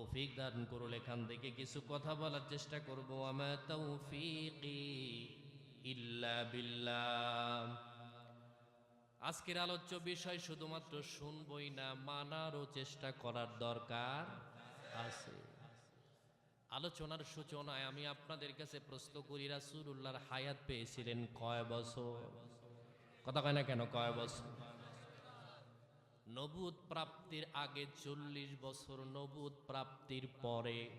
তৌফিক দান করুন এখান থেকে। কিছু কথা বলার চেষ্টা করব। আমার তৌফিকি ইল্লা বিল্লাহ। আজকের আলোচ্য বিষয় শুধুমাত্র শুনবই না, মানারও চেষ্টা করার দরকার আছে। আলোচনার সূচনায় আমি আপনাদের কাছে প্রশ্ন করি, রাসূলুল্লাহর হায়াত পেয়েছিলেন কয় বছর? কথা কয় না কেন, কয় বছর? নবুদ প্রাপ্তির আগে চল্লিশ বছর নবুদ প্রাপ্তির পরে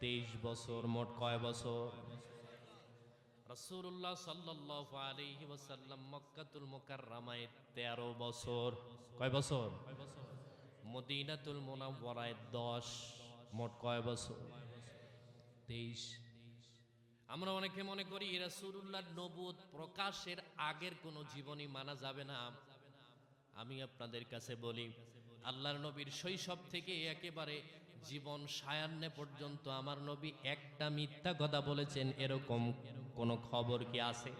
তেইশ বছর, মোট কয় বছর? রসুল্লাহ সাল্লাহ আলহি ওসাল্লাম মক্কাতুল মোকাররামায় তেরো বছর। কয় বছর? মদিনাতুল মোনাওয়ারায় দশ, মোট কয় বছর? তেইশ। আমরা অনেকে মনে করি রাসূলুল্লাহ নবুত প্রকাশের আগের কোনো জীবনী মানা যাবে না। আমি আপনাদের কাছে বলি, আল্লাহর নবীর শৈশব থেকে একেবারে জীবন সায়ান্নে পর্যন্ত আমার নবী একটা মিথ্যা কথা বলেছেন, এরকম কোন খবর কি আছে?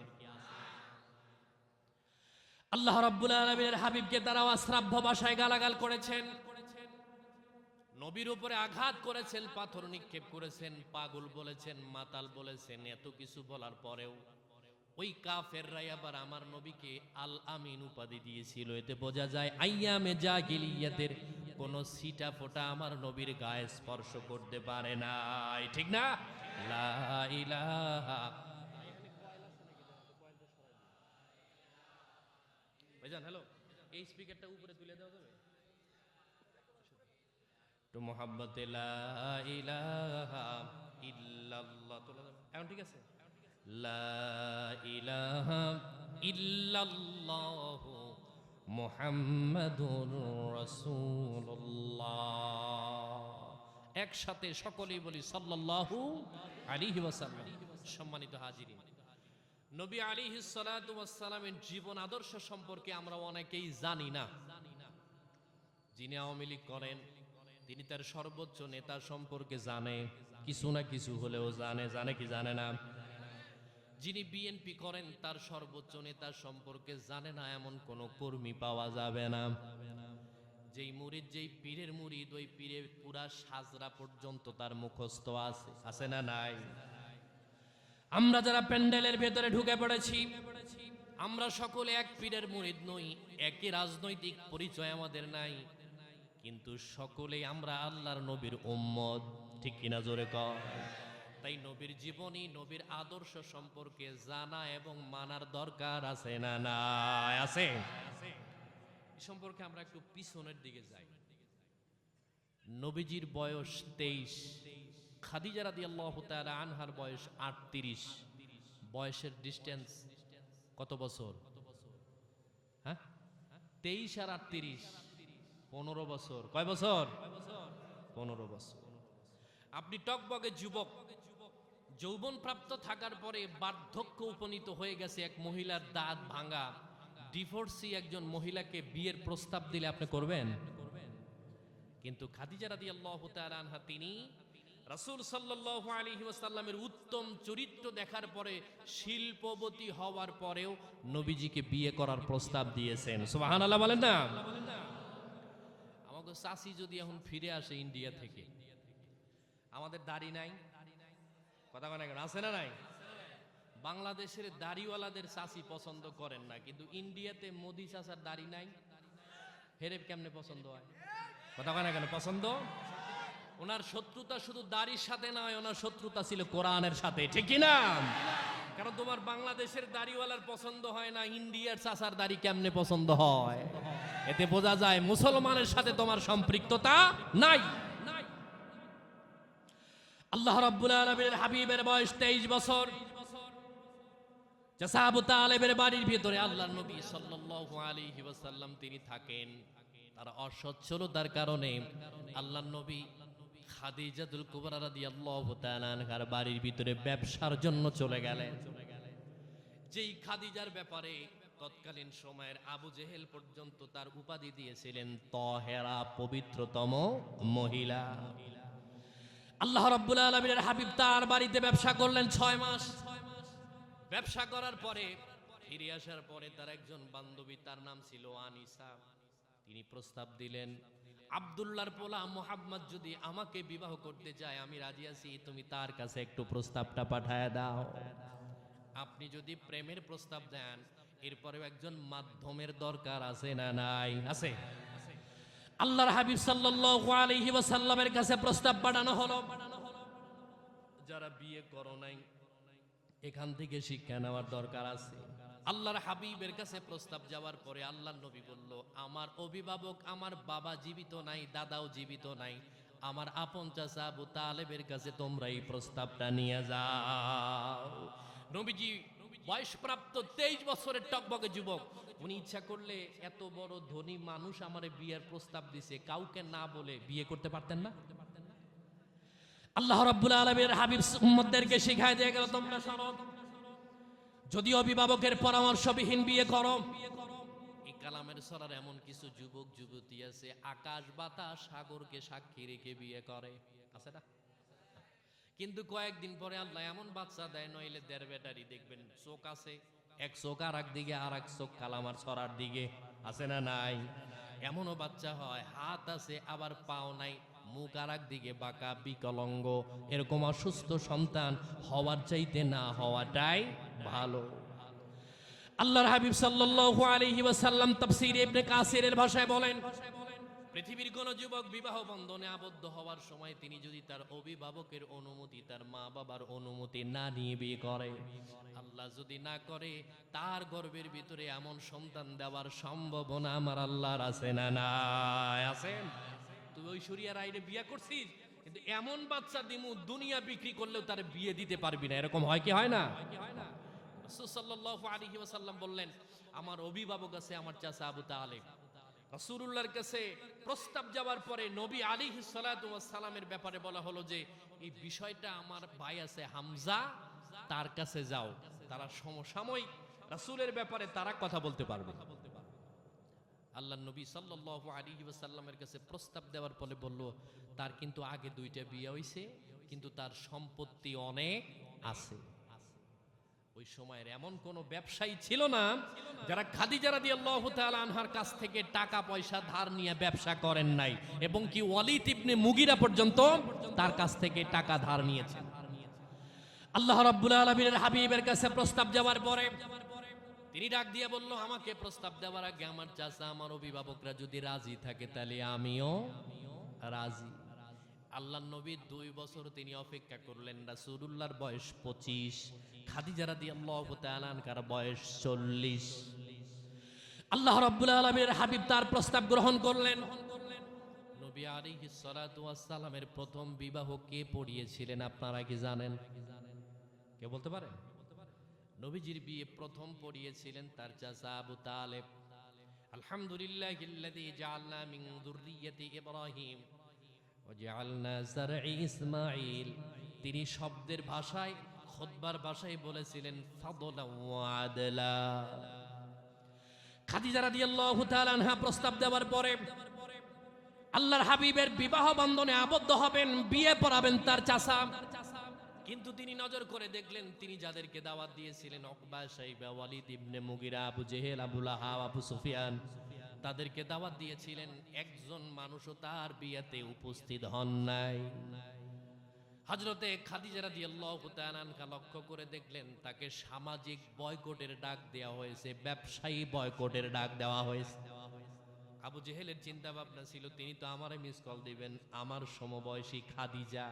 আল্লাহ রাব্বুল আলামিনের হাবিবকে তারা অশ্রাব্য ভাষায় গালাগাল করেছেন। নবীর উপরে আঘাত করেছেন, পাথর নিক্ষেপ করেছেন, পাগল বলেছেন, মাতাল বলেছেন, এত কিছু বলার পরেও ওই কাফেররাই আবার আমার নবীকে আল আমিন উপাধি দিয়েছিল। এতে বোঝা যায় আইয়ামে যা গিলিয়াতের কোন সিটা ফোটা আমার নবীর গায়ে স্পর্শ করতে পারে নাই। ঠিক না? হ্যালো এই স্পিকারটা উপরে তুলে দেওয়া যাবে? তো মোহাম্মতে এখন ঠিক আছে? ইল্লাল্লাহ একসাথে সকলেই বলি সাল্লাল্লাহু আলাইহি ওয়াসাল্লাম। সম্মানিত হাজিরিন, নবী সালাতু সালামের জীবন আদর্শ সম্পর্কে আমরা অনেকেই জানি না। যিনি আওয়ামী লীগ করেন, তিনি তার সর্বোচ্চ নেতা সম্পর্কে জানে, কিছু না কিছু হলেও জানে জানে কি জানে না। যিনি বিএনপি করেন, তার সর্বোচ্চ নেতা সম্পর্কে জানে না এমন কোন কর্মী পাওয়া যাবে না। যেই মুরিদ, যেই পীরের মুরিদ, ওই পীরের পুরা সাজরা পর্যন্ত তার মুখস্থ আছে। আছে না নাই? আমরা যারা প্যান্ডেলের ভেতরে ঢুকে পড়েছি, আমরা সকলে এক পীরের মুরিদ নই, একই রাজনৈতিক পরিচয় আমাদের নাই। কিন্তু সকলেই আমরা আল্লাহর নবীর উম্মত, ঠিক কিনা জোরে কর তাই নবীর জীবনী, নবীর আদর্শ সম্পর্কে জানা এবং মানার দরকার আছে না না আছে? সম্পর্কে আমরা একটু পিছনের দিকে যাই। নবীজির বয়স তেইশ, খাদিজা রাদি আল্লাহ আনহার বয়স আটত্রিশ। বয়সের ডিস্টেন্স কত বছর? হ্যাঁ? তেইশ আর আটত্রিশ, পনেরো বছর। কয় বছর? পনেরো বছর। আপনি টকবগে যুবক যৌবন প্রাপ্ত থাকার পরে বার্ধক্য উপনীত হয়ে গেছে এক মহিলার দাঁত ভাঙা। ডিভোর্সি একজন মহিলাকে বিয়ের প্রস্তাব দিলে আপনি করবেন? কিন্তু খাদিজা রাদি আল্লাহ আনহা তিনি রাসূল আলাইহি ওয়াসাল্লামের উত্তম চরিত্র দেখার পরে শিল্পবতী হওয়ার পরেও নবীজিকে বিয়ে করার প্রস্তাব দিয়েছেন। সুবহানাল্লাহ বলেন না? আমাকে চাষি যদি এখন ফিরে আসে ইন্ডিয়া থেকে, আমাদের দাড়ি নাই। কথা মানে আছে না নাই? বাংলাদেশের দাড়িওয়ালাদের চাষি পছন্দ করেন না, কিন্তু ইন্ডিয়াতে মোদি চাষার দাড়ি নাই। হেরেব কেমনে পছন্দ হয়? কথা মানে কেন? পছন্দ? ওনার শত্রুতা শুধু দাড়ির সাথে নয়, ওনার শত্রুতা ছিল কোরআনের সাথে, ঠিক না? কারণ তোমার বাংলাদেশের দাড়িওয়ালার পছন্দ হয় না, ইন্ডিয়ার চাষার দাড়ি কেমনে পছন্দ হয়? এতে বোঝা যায় মুসলমানের সাথে তোমার সম্পৃক্ততা নাই। আল্লাহ রাব্বুল আলামিনের হাবিবের বয়স 23 বছর। জাসা আবু তালেবের বাড়ির ভিতরে আল্লাহর নবী সাল্লাল্লাহু আলাইহি ওয়াসাল্লাম তিনি থাকেন। তার অসচ্ছলতার কারণে আল্লাহর নবী খাদিজাতুল কুবরা রাদিয়াল্লাহু তাআলা আনহার বাড়ির ভিতরে ব্যবসার জন্য চলে গেলেন। যেই খাদিজার ব্যাপারে তৎকালীন সময়ের আবু জেহেল পর্যন্ত তার উপাধি দিয়েছিলেন, তহেরা পবিত্রতম মহিলা। আল্লাহ রাব্বুল আলামিনের হাবিব তার বাড়িতে ব্যবসা করলেন ছয় মাস। ব্যবসা করার পরে, ফিরে আসার পরে তার একজন বান্ধবী, তার নাম ছিল আনিসা। তিনি প্রস্তাব দিলেন, আব্দুল্লাহর পোলা মোহাম্মদ যদি আমাকে বিবাহ করতে চায় আমি রাজি আছি, তুমি তার কাছে একটু প্রস্তাবটা পাঠায় দাও। আপনি যদি প্রেমের প্রস্তাব দেন, এরপরেও একজন মাধ্যমের দরকার আছে না নাই? আছে? আল্লাহর হাবিব সাল্লাল্লাহু আলাইহি ওয়াসাল্লামের কাছে প্রস্তাব পাঠানো হলো। যারা বিয়ে করো নাই, এখান থেকে শিক্ষা নেওয়ার দরকার আছে। আল্লাহর হাবিবের কাছে প্রস্তাব যাওয়ার পরে আল্লাহর নবী বলল, আমার অভিভাবক আমার বাবা জীবিত নাই, দাদাও জীবিত নাই। আমার আপন চাচা আবু তালেবের কাছে তোমরা এই প্রস্তাবটা নিয়ে যাও। নবীজি বয়সপ্রাপ্ত তেইশ বছরের টকবকে যুবক। উনি ইচ্ছা করলে এত বড় ধনী মানুষ আমার বিয়ের প্রস্তাব দিছে, কাউকে না বলে বিয়ে করতে পারতেন না? আল্লাহ রাব্বুল আলামিনের হাবিব শিখায় দিয়ে গেল, তোমরা শোনো যদি অভিভাবকের পরামর্শবিহীন বিয়ে করো। এই কালামের সরার এমন কিছু যুবক, যুবতী আছে, আকাশ, বাতাস, সাগরকে সাক্ষী রেখে বিয়ে করে। আছে না? কিন্তু কয়েকদিন পরে আল্লাহ এমন বাচ্চা দেয়, নইলে দেড় বেটারি দেখবেন চোখ আছে। এক চোখ আর দিকে আর এক চোখ কালামার ছড়ার দিকে। আছে না নাই? এমনও বাচ্চা হয়, হাত আছে, আবার পাও নাই, মুখ আর দিকে, বাঁকা, বিকলঙ্গ। এরকম অসুস্থ সন্তান হওয়ার চাইতে না হওয়াটাই ভালো। আল্লাহর হাবিব সাল্লাল্লাহু আলাইহি ওয়াসাল্লাম তাফসীর ইবনে কাসিরের ভাষায় বলেন পৃথিবীর কোন যুবক বিবাহ বন্ধনে আবদ্ধ হওয়ার সময় তিনি যদি তার অভিভাবকের অনুমতি, তার মা বাবার অনুমতি না নিয়ে বিয়ে করে, আল্লাহ যদি না করে, তার গর্ভের ভিতরে এমন সন্তান দেওয়ার সম্ভাবনা আমার আল্লাহর আছে না নাই? আছে? তুই ঐশ্বরিয়া রাইরে বিয়ে করছিস, কিন্তু এমন বাচ্চা দিমু, দুনিয়া বিক্রি করলেও তার বিয়ে দিতে পারবি না। এরকম হয় কি হয় না? রাসূল সাল্লাল্লাহু আলাইহি ওয়াসাল্লাম বললেন, আমার অভিভাবক আছে, আমার চাচা আবু তালেব। রাসূলুল্লাহর কাছে প্রস্তাব যাওয়ার পরে নবী ওয়াস সালামের ব্যাপারে বলা হলো যে, এই বিষয়টা আমার ভাই আছে হামজা, তার কাছে যাও। তারা সমসাময়িক রাসূলের ব্যাপারে তারা কথা বলতে পারবে। আল্লাহ নবী সাল্লাল্লাহু আলাইহি ওয়াসাল্লামের কাছে প্রস্তাব দেওয়ার পরে বলল, তার কিন্তু আগে দুইটা বিয়ে হইছে, কিন্তু তার সম্পত্তি অনেক আছে। ওই সময়ের এমন কোন ব্যবসায়ী ছিল না যারা খাদিজা রাদিয়াল্লাহু তাআলা আনহার কাছ থেকে টাকা, পয়সা, ধার নিয়ে ব্যবসা করেন নাই এবং কি ওয়ালিদ ইবনে মুগিরা পর্যন্ত তার কাছ থেকে টাকা, ধার নিয়েছেন। আল্লাহ রাব্বুল আলামিনের হাবিবের কাছে প্রস্তাব যাওয়ার পরে তিনি ডাক দিয়ে বলল, আমাকে প্রস্তাব দেওয়ার আগে আমার চাচা, আমার অভিভাবকরা যদি রাজি থাকে তাহলে আমিও রাজি। আল্লাহ নবী দুই বছর তিনি অপেক্ষা করলেন, রাসূলুল্লাহর বয়স পঁচিশ, খাদিজা তাআলা আনহার বয়স চল্লিশ। আল্লাহ রাব্বুল আলামিনের হাবিব তার প্রস্তাব গ্রহণ করলেন। নবী আলাইহিস সালাতু প্রথম বিবাহ কে পড়িয়েছিলেন আপনারা কি জানেন? কে বলতে পারেন নবীজির বিয়ে প্রথম পড়িয়েছিলেন তার চাচা আবু তালেব। আলহামদুলিল্লাহিল্লাযী জাআলনা মিন যুররিয়্যাতি ইব্রাহিম। ইসমাঈল তিনি শব্দের ভাষায় খুতবার ভাষায় বলেছিলেন আদলা। খাদিজা প্রস্তাব দেওয়ার পরে, আল্লাহর হাবিবের বিবাহ বন্ধনে আবদ্ধ হবেন, বিয়ে পড়াবেন তার চাচা। কিন্তু তিনি নজর করে দেখলেন, তিনি যাদেরকে দাওয়াত দিয়েছিলেন, অকবা সাইবা ওয়ালিদ ইবনে মুগিরা, আবু জেহেল, আবু আবু সুফিয়ান তাদেরকে দাওয়াত দিয়েছিলেন, একজন মানুষও তার বিয়েতে উপস্থিত হন নাই। হজরতে খাদিজা রাদিয়াল্লাহু তাআলা লক্ষ্য করে দেখলেন, তাকে সামাজিক বয়কটের ডাক দেওয়া হয়েছে, ব্যবসায়ী বয়কটের ডাক দেওয়া হয়েছে। আবু জেহেলের চিন্তা ভাবনা ছিল, তিনি তো আমারে মিস কল দিবেন, আমার সমবয়সী খাদিজা।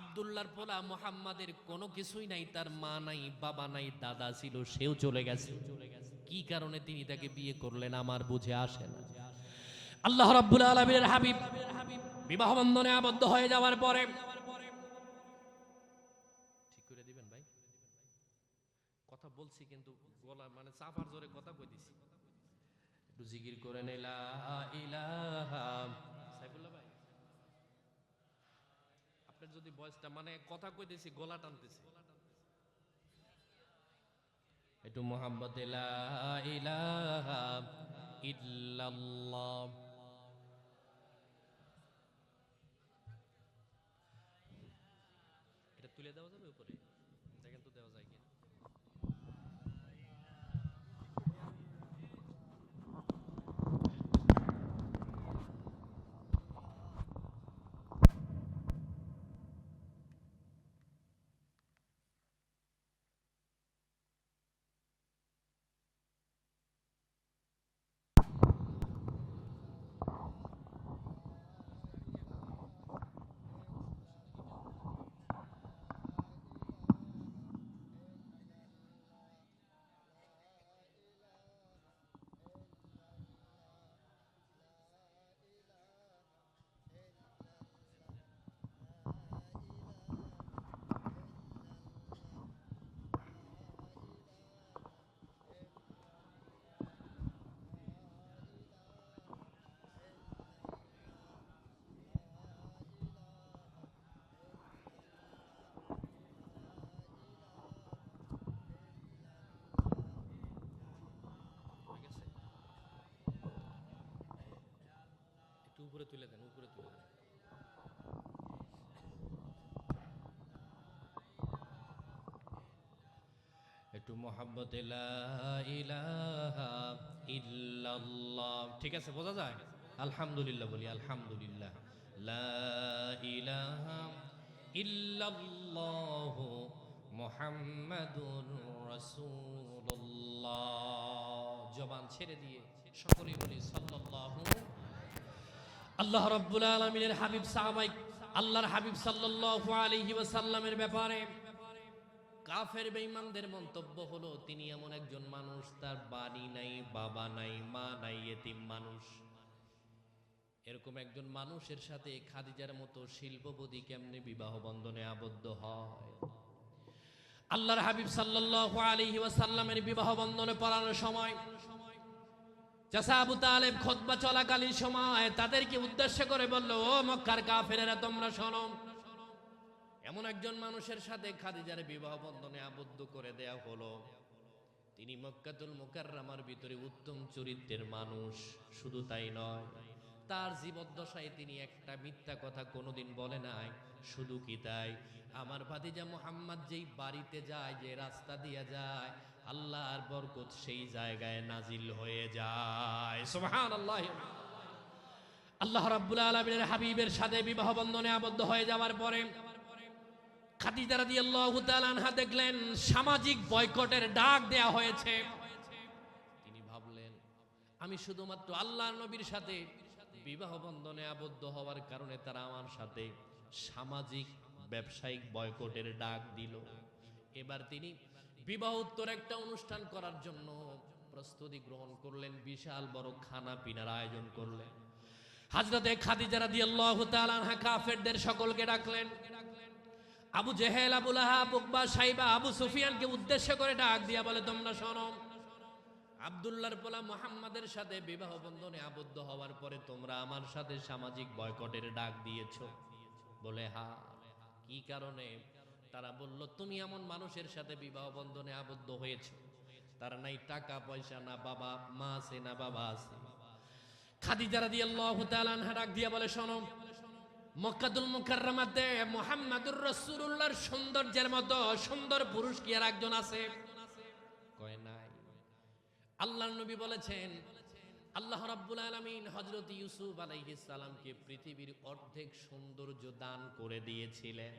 আবদুল্লাহর পোলা মোহাম্মদের কোনো কিছুই নাই, তার মা নাই, বাবা নাই, দাদা ছিল, সেও চলে গেছে চলে গেছে। কি কারণে তিনি তাকে বিয়ে করলেন আমার বুঝে আসে না। আল্লাহ রাব্বুল আলামিনের হাবিব বিবাহ বন্ধনে আবদ্ধ হয়ে যাওয়ার পরে ঠিক করে দিবেন ভাই? কথা বলছি কিন্তু গলা মানে চাপার জোরে কথা কই দিছি। একটু করে ইলাহা। ভাই। আপনার যদি বয়সটা মানে কথা কই কইতেছি গলা টানতেছি। একটু মোহাম্মদ ইল্লাল্লাহ। তুলে দেন, উপরে তুলে দেন। একটু মোহাব্বত ঠিক আছে, বোঝা যায়? আলহামদুলিল্লাহ বলি, আলহামদুলিল্লাহ। মুহাম্মাদুর রাসূলুল্লাহ। জবান ছেড়ে দিয়ে সকলেই বলি, সাল্লাল্লাহু আল্লাহ রাব্বুল আলামিনের হাবিব সাহাবাই, আল্লাহর হাবিব সাল্লাল্লাহু আলাইহি ওয়াসাল্লামের ব্যাপারে কাফের বেঈমানদের মন্তব্য হলো, তিনি এমন একজন মানুষ, তার বাড়ি নাই, বাবা নাই, মা নাই, এতিম মানুষ। এরকম একজন মানুষের সাথে খাদিজার মতো শিল্পপতি কেমনে বিবাহ বন্ধনে আবদ্ধ হয়? আল্লাহর হাবিব সাল্লাল্লাহু আলাইহি ওয়াসাল্লামের বিবাহ বন্ধনে পড়ানোর সময় চাচা আবু তালেব খোদবা চলাকালীন সময় তাদেরকে উদ্দেশ্য করে বলল, ও মক্কার কাফেরেরা, তোমরা শোনো। এমন একজন মানুষের সাথে খাদিজার বিবাহ বন্ধনে আবদ্ধ করে দেয়া হলো। তিনি মক্কাতুল মুকাররামার ভিতরে উত্তম চরিত্রের মানুষ, শুধু তাই নয়, তার জীবদ্দশায় তিনি একটা মিথ্যা কথা কোনোদিন বলে নাই, শুধু কি তাই? আমার ভাতিজা মোহাম্মদ যেই বাড়িতে যায়, যে রাস্তা দিয়ে যায় আল্লাহর বরকত সেই জায়গায় নাজিল হয়ে যায়। সুবহানাল্লাহ। আল্লাহ রাব্বুল আলামিনের হাবিবের সাথে বিবাহ বন্ধনে আবদ্ধ হয়ে যাওয়ার পরে খাদিজা রাদিয়াল্লাহু তাআলা আনহা দেখলেন, সামাজিক বয়কটের ডাক দেয়া হয়েছে। তিনি ভাবলেন, আমি শুধুমাত্র আল্লাহর নবীর সাথে বিবাহ বন্ধনে আবদ্ধ হওয়ার কারণে তারা আমার সাথে সামাজিক, ব্যবসায়িক বয়কটের ডাক দিল। এবার তিনি বিবাহ উত্তর একটা অনুষ্ঠান করার জন্য প্রস্তুতি গ্রহণ করলেন, বিশাল বড় খানা পিনার আয়োজন করলেন। হাজরতে খাদিজা রাদিয়াল্লাহু তাআলা আনহা কাফেরদের সকলকে ডাকলেন। আবু জেহেল, আবু উকবা, সাইবা, আবু সুফিয়ানকে উদ্দেশ্য করে ডাক দিয়া বলে, তোমরা শোনো, আব্দুল্লাহর পোলা মোহাম্মদের সাথে বিবাহ বন্ধনে আবদ্ধ হওয়ার পরে তোমরা আমার সাথে সামাজিক বয়কটের ডাক দিয়েছ। বলে, হা, কি কারণে? তারা বলল, তুমি এমন মানুষের সাথে বিবাহ বন্ধনে আবদ্ধ হয়েছ। তার নাই টাকা, পয়সা, না বাবা মা আছে, না বাবা আছে। খাদিজা রাদিয়াল্লাহু তাআলা আনহা ডাক দিয়া বলে, শোনো মক্কাতুল মুকাররমাতে মুহাম্মাদুর রাসূলুল্লাহর সৌন্দর্যের মতো সুন্দর পুরুষ কি আর একজন আছে? কয়, নাই। আল্লাহর নবী বলেছেন, আল্লাহ রাব্বুল আলামিন হযরত ইউসুফ আলাইহিস সালামকে পৃথিবীর অর্ধেক সৌন্দর্য দান করে দিয়েছিলেন।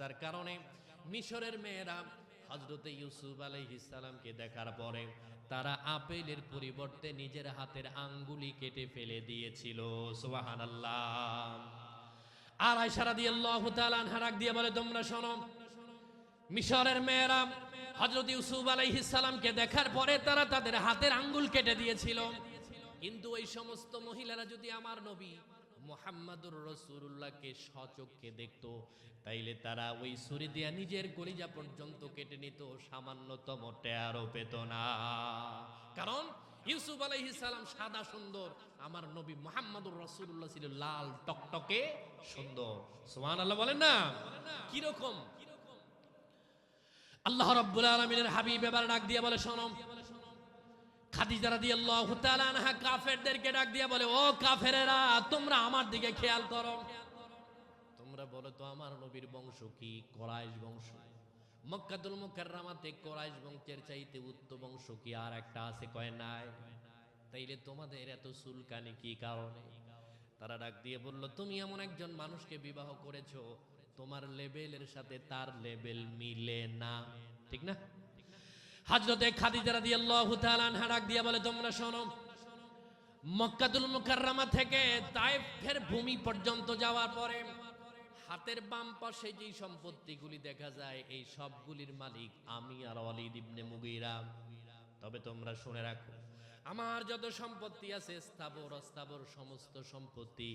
যার কারণে মিশরের মেয়েরা হযরত ইউসুফ আলাইহিস সালামকে দেখার পরে তারা আপেলের পরিবর্তে নিজের হাতের আঙ্গুলি কেটে ফেলে দিয়েছিল। সুবহানাল্লাহ। আর আয়সা রাদিয়াল্লাহু তাআলা আনহা দিয়ে বলে, তোমরা শোনো, মিশরের মেয়েরা হযরত ইউসুফ আলাইহিস দেখার পরে তারা তাদের হাতের আঙ্গুল কেটে দিয়েছিল। কিন্তু ওই সমস্ত মহিলারা যদি আমার নবী মোহাম্মদুর রসুল্লাহকে সচক্ষে দেখতো, তাইলে তারা ওই ছুরি দিয়া নিজের কলিজা পর্যন্ত কেটে নিত, সামান্যতম টেয়ারও পেত না। কারণ ইউসুফ আলাইহিস সালাম সাদা সুন্দর, আমার নবী মোহাম্মদুর রসুল্লাহ ছিল লাল, টকটকে সুন্দর। সুবহানাল্লাহ বলেন না? কীরকম? আল্লাহ রাব্বুল আলামিনের হাবিব এবার ডাক দিয়ে বলে, শোনো। তাইলে তোমাদের এত সুলকানি কি কারণে? তারা ডাক দিয়ে বলল, তুমি এমন একজন মানুষকে বিবাহ করেছ, তোমার লেভেলের সাথে তার লেবেল মিলে না। ঠিক না? হাজরতে খাদিজা রাদিয়াল্লাহু তাআলা আনহা ডাক দিয়ে বলে, তোমরা শোনো মক্কাতুল মুকাররমা থেকে তায়েফের ভূমি পর্যন্ত যাওয়ার পরে হাতের বাম পাশে যেই সম্পত্তিগুলি দেখা যায়, এই সবগুলির মালিক আমি আর ওয়ালিদ ইবনে মুগীরা। তবে তোমরা শুনে রাখো, আমার যত সম্পত্তি আছে, স্থাবর, অস্থাবর সমস্ত সম্পত্তি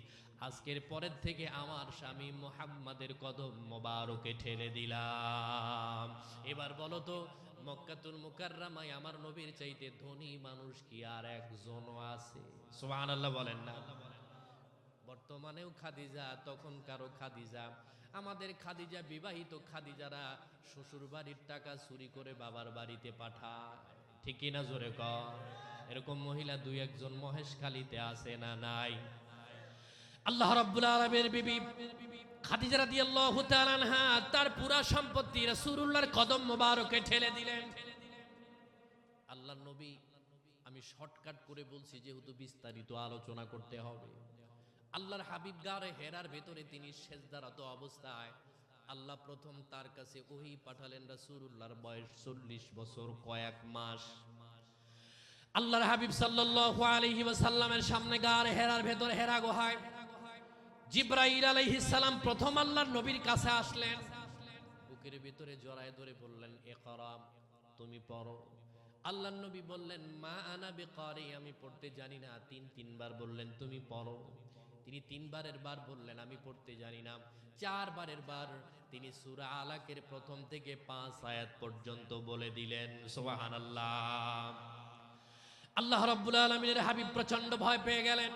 আজকের পরের থেকে আমার স্বামী মোহাম্মদের কদম মোবারকে ঠেলে দিলাম। এবার বলো তো মক্কাতুল মুকাররামায় আমার নবীর চাইতে ধনী মানুষ কি আর একজনও আছে? সুবহানাল্লাহ বলেন না। বর্তমানেও খাদিজা তখন কারও খাদিজা। আমাদের খাদিজা বিবাহিত খাদিজারা শ্বশুর বাড়ির টাকা চুরি করে বাবার বাড়িতে পাঠায়। ঠিক কিনা জোরে কর এরকম মহিলা দুই একজন মহেশখালীতে আছে না নাই? আল্লাহ রাব্বুল আলামিনের বিবি খাদিজা রাদিয়াল্লাহু তাআলা আনহা তার পুরা সম্পত্তি রাসূলুল্লাহর কদম মোবারকে ঠেলে দিলেন। আল্লাহ নবী, আমি শর্টকাট করে বলছি যেহেতু বিস্তারিত আলোচনা করতে হবে। আল্লাহর হাবিব গারে হেরার ভেতরে তিনি সেজদারত অবস্থায় আল্লাহ প্রথম তার কাছে ওহি পাঠালেন রাসূলুল্লাহর বয়স চল্লিশ বছর কয়েক মাস। আল্লাহর হাবিব সাল্লাল্লাহু আলাইহি ওয়াসাল্লামের সামনে গার হেরার ভেতরে হেরা গুহায়। জিব্রাইল আলাইহিস সালাম প্রথম আল্লাহর নবীর কাছে আসলেন। বুকের ভিতরে জড়ায় ধরে বললেন, ইকরাম, তুমি পড়ো। আল্লাহর নবী বললেন, মা আনা বিকারি, আমি পড়তে জানি না। তিন তিনবার বললেন, তুমি পড়ো। তিনি তিনবারের বার বললেন, আমি পড়তে জানি না। চারবারের বার তিনি সূরা আলাকের প্রথম থেকে পাঁচ আয়াত পর্যন্ত বলে দিলেন, সুবহানাল্লাহ। আল্লাহ রাব্বুল আলামিনের হাবিব প্রচণ্ড ভয় পেয়ে গেলেন।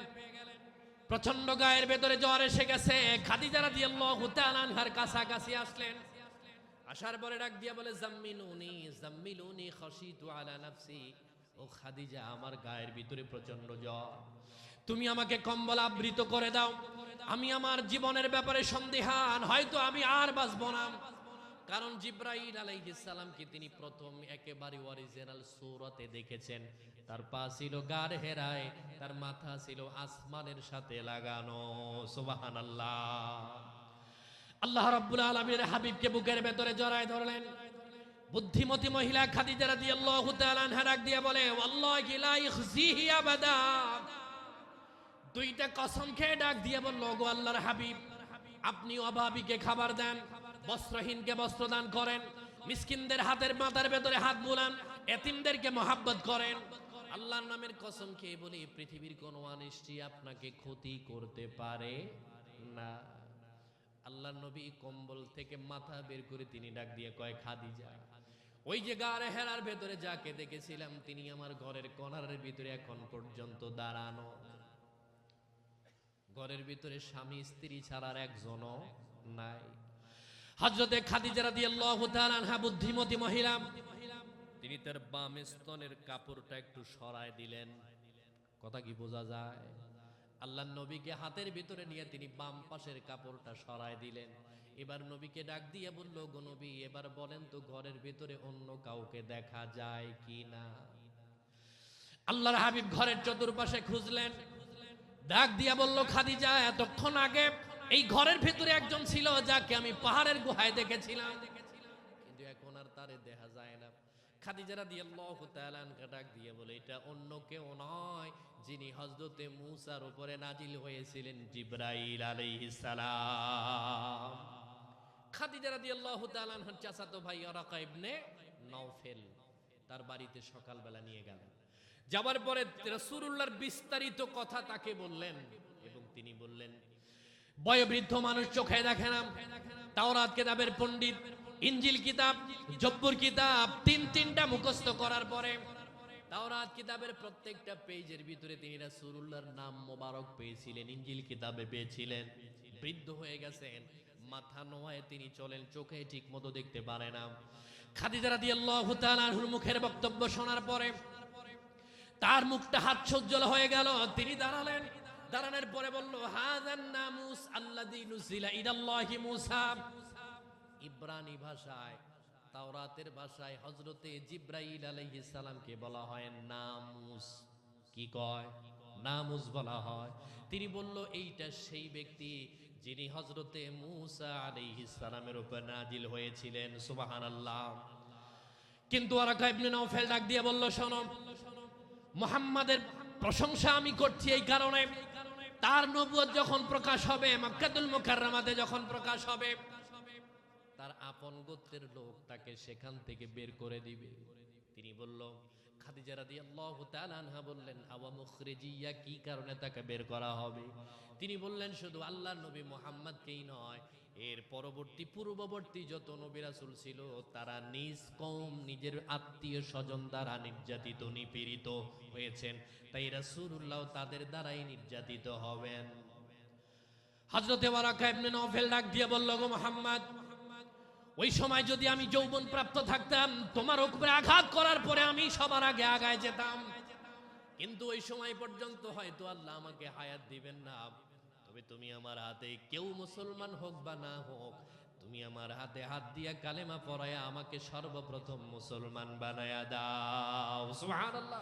প্রচণ্ড গায়ের ভেতরে জ্বর এসে গেছে। খাদিজা রাদিয়াল্লাহু তাআলা আনহার কাছাকাছি আসলেন। আসার পরে ডাক দিয়া বলে, জাম্মিলুনি জাম্মিলুনি খাশিতু আলা নাফসি। ও খাদিজা, আমার গায়ের ভিতরে প্রচণ্ড জ্বর। তুমি আমাকে কম্বল আবৃত করে দাও। আমি আমার জীবনের ব্যাপারে সন্দেহান, হয়তো আমি আর বাঁচব না। কারণ জিব্রাইল আলাইহিস সালামকে তিনি প্রথম একেবারে অরিজিনাল সূরতে দেখেছেন। তার পা ছিল গার হেরায়, তার মাথা ছিল আসমানের সাথে লাগানো। সুবহানাল্লাহ। আল্লাহ রাব্বুল আলামিনের হাবিবকে বুকের ভেতরে জড়ায় ধরলেন। বুদ্ধিমতী মহিলা খাদিজা রাদিয়াল্লাহু তাআলা ডাক দিয়ে বলে, ওয়াল্লাহি লা ইখজিহি আবাদা। দুইটা কসম খেয়ে ডাক দিয়ে বলল গো আল্লাহর হাবিব, আপনি অভাবীকে খাবার দেন। বস্ত্রহীনকে বস্ত্র দান করেন, মিসকিনদের হাতের মাথার ভেতরে হাত বুলান, এতিমদেরকে মহাব্বত করেন। আল্লাহর নামের কসম খেয়ে বলি, পৃথিবীর কোনো অনিষ্টি আপনাকে ক্ষতি করতে পারে না। আল্লাহ নবী কম্বল থেকে মাথা বের করে তিনি ডাক দিয়ে কয়, খাদিজা, ওই যে গারে হেরার ভেতরে যাকে দেখেছিলাম, তিনি আমার ঘরের কনারের ভিতরে এখন পর্যন্ত দাঁড়ানো। ঘরের ভিতরে স্বামী, স্ত্রী ছাড়ার একজনও নাই। হজরতে খাদিজা রাদিয়াল্লাহু তাআলা আনহা বুদ্ধিমতী মহিলা। তিনি তার বাম স্তনের কাপড়টা একটু সরায় দিলেন। কথা কি বোঝা যায়? আল্লাহ নবীকে হাতের ভিতরে নিয়ে তিনি বাম পাশের কাপড়টা সরায় দিলেন। এবার নবীকে ডাক দিয়ে বলল, গো নবী, এবার বলেন তো ঘরের ভিতরে অন্য কাউকে দেখা যায় কি না? আল্লাহর হাবিব ঘরের চতুর্পাশে খুঁজলেন। ডাক দিয়া বলল, খাদিজা, এতক্ষণ আগে এই ঘরের ভেতরে একজন ছিল যাকে আমি পাহাড়ের গুহায় দেখেছিলাম। কিন্তু এখন আর তারে দেখা যায় না। খাদিজা রাদিয়াল্লাহু তাআলা আনহা ডাক দিয়ে চাচাতো ভাই তার বাড়িতে সকালবেলা নিয়ে গেলেন যাবার পরে রাসূলুল্লাহর বিস্তারিত কথা তাকে বললেন এবং তিনি বললেন বয়োবৃদ্ধ মানুষ চোখে দেখে না। তাওরাত কিতাবের পণ্ডিত ইঞ্জিল কিতাব, জব্বুর কিতাব, তিন তিনটা মুখস্থ করার পরে তাওরাত কিতাবের প্রত্যেকটা পেজের ভিতরে তিনি রাসূলুল্লাহর নাম মোবারক পেয়েছিলেন ইঞ্জিল কিতাবে পেয়েছিলেন। বৃদ্ধ হয়ে গেছেন, মাথা নোয়ায় তিনি চলেন, চোখে ঠিক মতো দেখতে পারে না। খাদিজা রাদিয়াল্লাহু তাআলা আনহুর মুখের বক্তব্য শোনার পরে তার মুখটা হাত সজ্জল হয়ে গেল, তিনি দাঁড়ালেন দাঁড়ানোর পরে বলল হাজান নামুস মূসা। ইব্রানি ভাষায়, তাওরাতের ভাষায় হযরতে জিব্রাইল আলাইহিস সালামকে বলা হয় নামুস। কি কয়? নামুস বলা হয়। তিনি বলল, এইটা সেই ব্যক্তি যিনি হজরতে মূসা আলাইহিস সালামের উপর নাজিল হয়েছিলেন। সুবহানাল্লাহ। কিন্তু আরাকা ইবনে নাওফেল ডাক দিয়ে বলল, শোনো, মোহাম্মদের প্রশংসা আমি করছি এই কারণে। তার নবুয়ত যখন প্রকাশ হবে, মক্কাতুল মুকাররমাতে যখন প্রকাশ হবে, তার আপন গোত্রের লোক তাকে সেখান থেকে বের করে দিবে। তিনি বলল খাদিজা রাদিয়াল্লাহু তাআলা আনহা বললেন, আওয়া মুখরিজিয়া, কি কারণে তাকে বের করা হবে? তিনি বললেন, শুধু আল্লাহর নবী মুহাম্মদকেই নয়, এর পরবর্তী, পূর্ববর্তী যত নবী রাসূল ছিল, তারা নিজ কম নিজের আত্মীয় স্বজন দ্বারা নির্যাতিত, নিপীড়িত হয়েছেন। তাই রাসূলুল্লাহ তাদের দ্বারাই নির্যাতিত হবেন। হযরতে ওয়ারাকা ইবনে নওফেল ডাক দিয়ে বলল, গো মুহাম্মদ ওই সময় যদি আমি যৌবন প্রাপ্ত থাকতাম, তোমার উপরে আঘাত করার পরে আমি সবার আগে আগায় যেতাম। কিন্তু ওই সময় পর্যন্ত হয়তো আল্লাহ আমাকে হায়াত দিবেন না। তবে তুমি আমার হাতে কেউ মুসলমান হোক বা না হোক, তুমি আমার হাতে হাত দিয়া কালেমা পড়ায়া আমাকে সর্বপ্রথম মুসলমান বানায়া দাও। সুবহানাল্লাহ।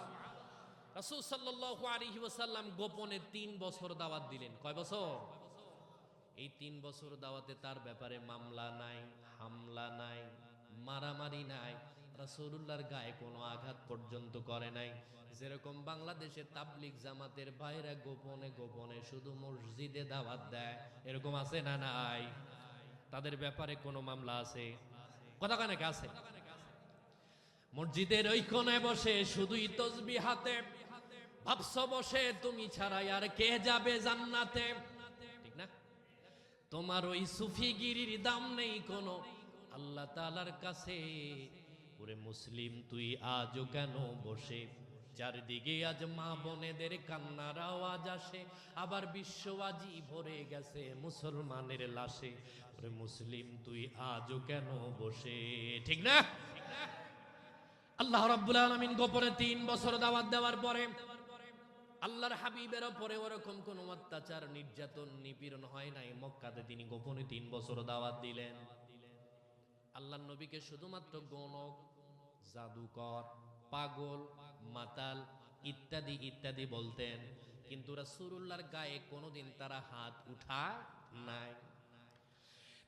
রাসূল সাল্লাল্লাহু আলাইহি ওয়াসাল্লাম গোপনে তিন বছর দাওয়াত দিলেন। কয় বছর? এই তিন বছর দাওয়াতে তার ব্যাপারে মামলা নাই, হামলা নাই, মারামারি নাই, রাসূলুল্লাহর গায়ে কোনো আঘাত পর্যন্ত করে নাই। যেরকম বাংলাদেশে তাবলিগ জামাতের বাইরে গোপনে গোপনে শুধু মসজিদে দাওয়াত দেয়, এরকম আছে না নাই? তাদের ব্যাপারে কোনো মামলা আছে? কথা কানে আছে? মসজিদের ওই কোণে বসে শুধুই তসবি হাতে ভাবছ বসে, তুমি ছাড়াই আর কে যাবে জান্নাতে? তোমার ওই সুফিগিরির দাম নেই কোনো। আল্লাহ তালার কাছে, ওরে মুসলিম, তুই আজও কেন বসে? চারদিকে আজ মা বোনেদের কান্নার আওয়াজ আসে, আবার বিশ্ব আজি ভরে গেছে মুসলমানের লাশে। ওরে মুসলিম, তুই আজও কেন বসে? ঠিক না? আল্লাহ রাব্বুল আলামিন গোপনে তিন বছর দাওয়াত দেওয়ার পরে আল্লাহর হাবিবের ওপরে ওরকম কোনো অত্যাচার, নির্যাতন, নিপীড়ন হয় নাই। মক্কাতে তিনি গোপনে তিন বছর দাওয়াত দিলেন। আল্লাহ নবীকে শুধুমাত্র গণক, জাদুকর, পাগল, মাতাল ইত্যাদি ইত্যাদি বলতেন। কিন্তু রাসূলুল্লাহর গায়ে কোনোদিন তারা হাত উঠায় নাই।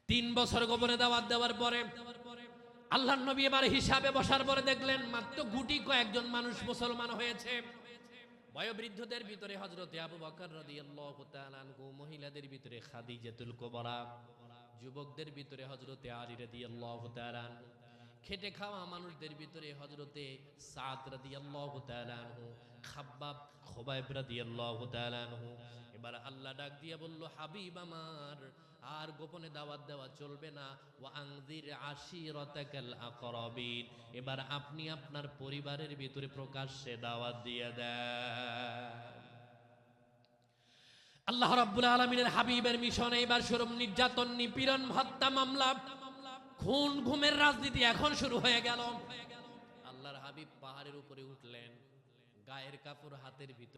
তিন বছর গোপনে দাওয়াত দেওয়ার পরে আল্লাহ নবী এবার হিসাবে বসার পরে দেখলেন, মাত্র গুটি কয়েকজন মানুষ মুসলমান হয়েছে। বয়োবৃদ্ধদের ভিতরে হজরতে আবু বকর রাদিয়াল্লাহু মহিলাদের ভিতরে খাদিজাতুল কুবরা, যুবকদের ভিতরে হজরতে আলী রাদিয়াল্লাহু তাআলা খেটে খাওয়া মানুষদের ভিতরে হজরতে সাদ রাদিয়াল্লাহু তাআলা খাব্বাব খোবাইব রাদিয়াল্লাহু তাআলা এবার আল্লাহ ডাক দিয়ে বলল, হাবিব আমার আর গোপনে দাওয়াত দেওয়া চলবে না। ও আংদির আশিরতাকাল আকরাবিন। এবার আপনি আপনার পরিবারের ভিতরে প্রকাশ্যে দাওয়াত দিয়ে দেন। আল্লাহ রাব্বুল আলামিনের হাবিবের মিশনে এবার শুরু নির্যাতন, নিপীড়ন, হত্যা মামলা, খুন, ঘুমের রাজনীতি এখন শুরু হয়ে গেল। আল্লাহর হাবিব পাহাড়ের উপরে উঠলেন, গায়ের কাপড় হাতের ভিতর